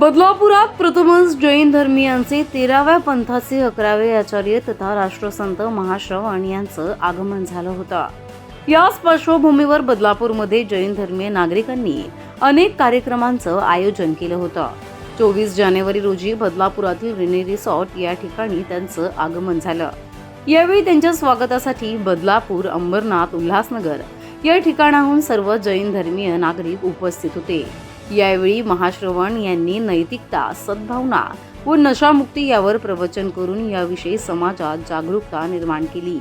बदलापुरात प्रथमच जैन धर्मीयांचे तेराव्या पंथाचे अकरावे आचार्य तथा राष्ट्रसंत महाश्रवण यांचं आगमन झालं होतं. याच पार्श्वभूमीवर बदलापूरमध्ये जैन धर्मीय नागरिकांनी अनेक कार्यक्रमांचं आयोजन केलं होतं. चोवीस जानेवारी रोजी बदलापुरातील रिने रिसॉर्ट या ठिकाणी त्यांचं आगमन झालं. यावेळी त्यांच्या स्वागतासाठी बदलापूर अंबरनाथ उल्हासनगर या ठिकाणाहून सर्व जैन धर्मीय नागरिक उपस्थित होते. यावेळी महाश्रवण यांनी नैतिकता सद्भावना व नशामुक्ती यावर प्रवचन करून याविषयी समाजात जागरूकता निर्माण केली.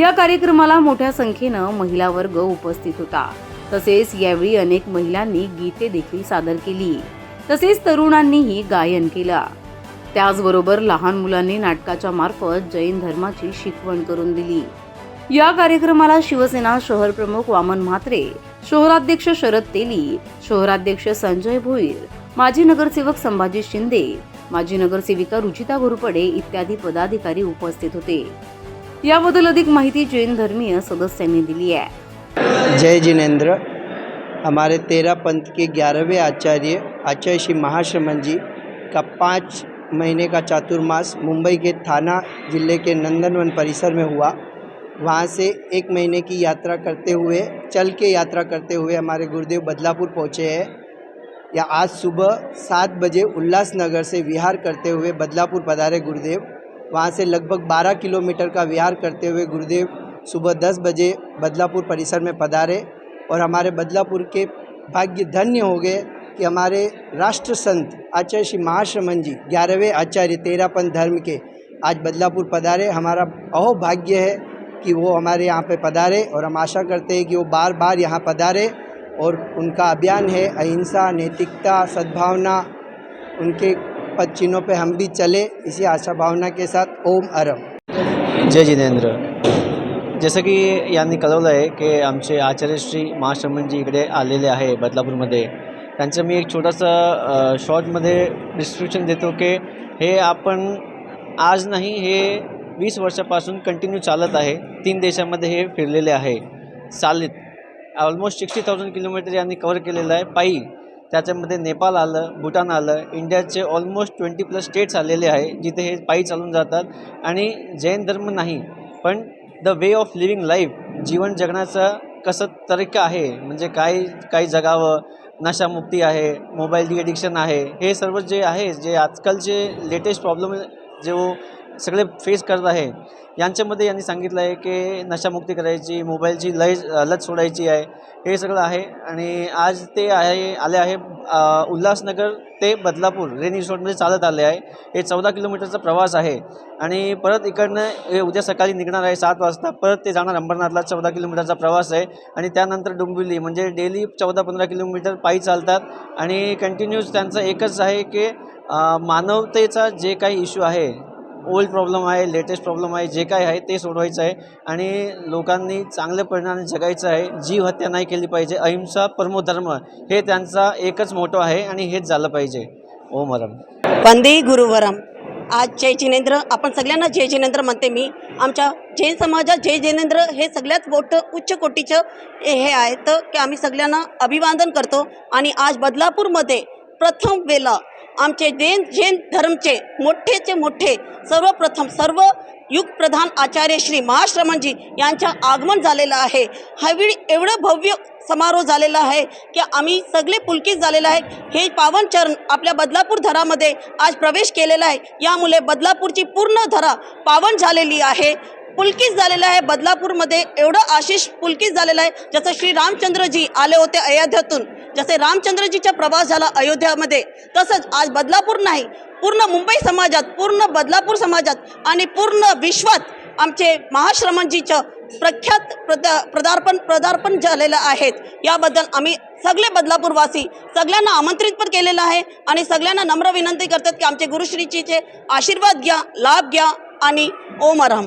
या कार्यक्रमाला मोठ्या संख्येनं महिला वर्ग उपस्थित होता. तसेच यावेळी अनेक महिलांनी गीते देखील सादर केली. तसेच तरुणांनीही गायन केलं. त्याचबरोबर लहान मुलांनी नाटकाच्या मार्फत जैन धर्माची शिकवण करून दिली. या कार्यक्रमाला शिवसेना शहर प्रमुख वामन म्हात्रे शहराध्यक्ष शरद तेली शहराध्यक्ष संजय भोईर माजी नगरसेवक संभाजी शिंदे माजी नगरसेविका रुचिता घोरपडे इत्यादी पदाधिकारी उपस्थित होते. याबद्दल अधिक माहिती जैन धर्मीय सदस्यांनी दिली आहे. जय जिनेंद्र. हमारे तेरह पंथ के ग्यारहवें आचार्य आचार्य श्री महाश्रमण जी का पाँच महीने का चातुर्मास मुंबई के थाना जिले के नंदनवन परिसर में हुआ। वहाँ से एक महीने की यात्रा करते हुए, चल के यात्रा करते हुए हमारे गुरुदेव बदलापुर पहुँचे हैं। या आज सुबह सात बजे उल्लासनगर से विहार करते हुए बदलापुर पधारे गुरुदेव। वहाँ से लगभग 12 किलोमीटर का विहार करते हुए गुरुदेव सुबह 10 बजे बदलापुर परिसर में पधारे और हमारे बदलापुर के भाग्य धन्य हो गए कि हमारे राष्ट्र संत आचार्य श्री महाश्रमण जी, ग्यारहवें आचार्य तेरापन धर्म के आज बदलापुर पधारे। हमारा अहो भाग्य है कि वो हमारे यहाँ पे पधारे और हम आशा करते हैं कि वो बार बार यहाँ पधारे और उनका अभियान है, अहिंसा, नैतिकता, सद्भावना, उनके पद चिन्हों पर हम भी चले, इसी आशा भावना के साथ ओम अरम। जय जिनेंद्र जसं की यांनी कळवलं आहे की आमचे आचार्य श्री महाश्रमणजी इकडे आलेले आहे बदलापूरमध्ये. त्यांचं मी एक छोटंसं शॉर्टमध्ये डिस्क्रिप्शन देतो की हे आपण आज नाही, हे वीस वर्षापासून कंटिन्यू चालत आहे. तीन देशामध्ये हे फिरलेले आहे. चालत ऑलमोस्ट सिक्स्टी थाउजंड किलोमीटर यांनी कवर केलेलं आहे. पायी. त्याच्यामध्ये नेपाळ आलं भूटान आलं. इंडियाचे ऑलमोस्ट ट्वेंटी प्लस स्टेट्स आलेले आहे जिथे हे पायी चालून जातात. आणि जैन धर्म नाही पण the way of living life जीवन जगण्याचा कसं तरीका आहे म्हणजे काय काय जगावं नशामुक्ती आहे मोबाईल ॲडिक्शन आहे हे सर्व जे आहे जे आजकालचे लेटेस्ट प्रॉब्लेम जो सगळे फेस करत आहे. यांच्यामध्ये यांनी सांगितलं आहे की नशामुक्ती करायची मोबाईलची लय लत सोडायची आहे. हे सगळं आहे आणि आज ते आहे आले आहे उल्हासनगर ते बदलापूर रेन रिसॉर्टमध्ये चालत आले आहे. हे चौदा किलोमीटरचा प्रवास आहे आणि परत इकडनं उद्या सकाळी निघणार आहे सात वाजता. परत ते जाणार अंबरनाथला चौदा किलोमीटरचा प्रवास आहे आणि त्यानंतर डोंबिवली म्हणजे डेली चौदा पंधरा किलोमीटर पायी चालतात आणि कंटिन्यूस त्यांचं एकच आहे की मानवतेचा जे काही इश्यू आहे ओल्ड प्रॉब्लेम आहे लेटेस्ट प्रॉब्लेम आहे जे काय आहे ते सोडवायचं आहे. आणि लोकांनी चांगल्या परिणामाने जगायचं आहे. जीव हत्या नाही केली पाहिजे. अहिंसा परमोधर्म हे त्यांचा एकच मोठं आहे आणि हेच झालं पाहिजे. ओम हरम वंदे गुरुवरम. आज जय जिनेंद्र. आपण सगळ्यांना जय जिनेंद्र म्हणते मी. आमच्या जैन समाजात जय जिनेंद्र हे सगळ्यात मोठं उच्च कोटीचं हे हे आहे. तर की आम्ही सगळ्यांना अभिवादन करतो. आणि आज बदलापूरमध्ये प्रथम वेळा आमचे जैन जैन धर्मचे मोठेचे मोठे सर्वप्रथम सर्व युगप्रधान आचार्य श्री महाश्रमणजी यांच्या आगमन झालेलं आहे. हवी एवढं भव्य समारोह झालेला आहे की आम्ही सगळे पुलकित झालेलं आहे. हे पावन चरण आपल्या बदलापूर धरामध्ये आज प्रवेश केलेला आहे. यामुळे बदलापूरची पूर्ण धरा पावन झालेली आहे. पुलकित झालेलं आहे. बदलापूरमध्ये एवढं आशिष पुलकित झालेलं आहे जसं श्री रामचंद्रजी आले होते अयोध्यातून. जसे रामचंद्रजीचा प्रवास झाला अयोध्यामध्ये तसंच आज बदलापूर नाही पूर्ण मुंबई समाजात पूर्ण बदलापूर समाजात आणि पूर्ण विश्वात आमचे महाश्रमणजीचं प्रख्यात प्रदा प्रदार्पण प्रदार्पण झालेलं आहेत. याबद्दल आम्ही सगळे बदलापूरवासी सगळ्यांना आमंत्रित पण केलेलं आहे आणि सगळ्यांना नम्र विनंती करतात की आमचे गुरुश्रीजीचे आशीर्वाद घ्या लाभ घ्या आणि ओम आराम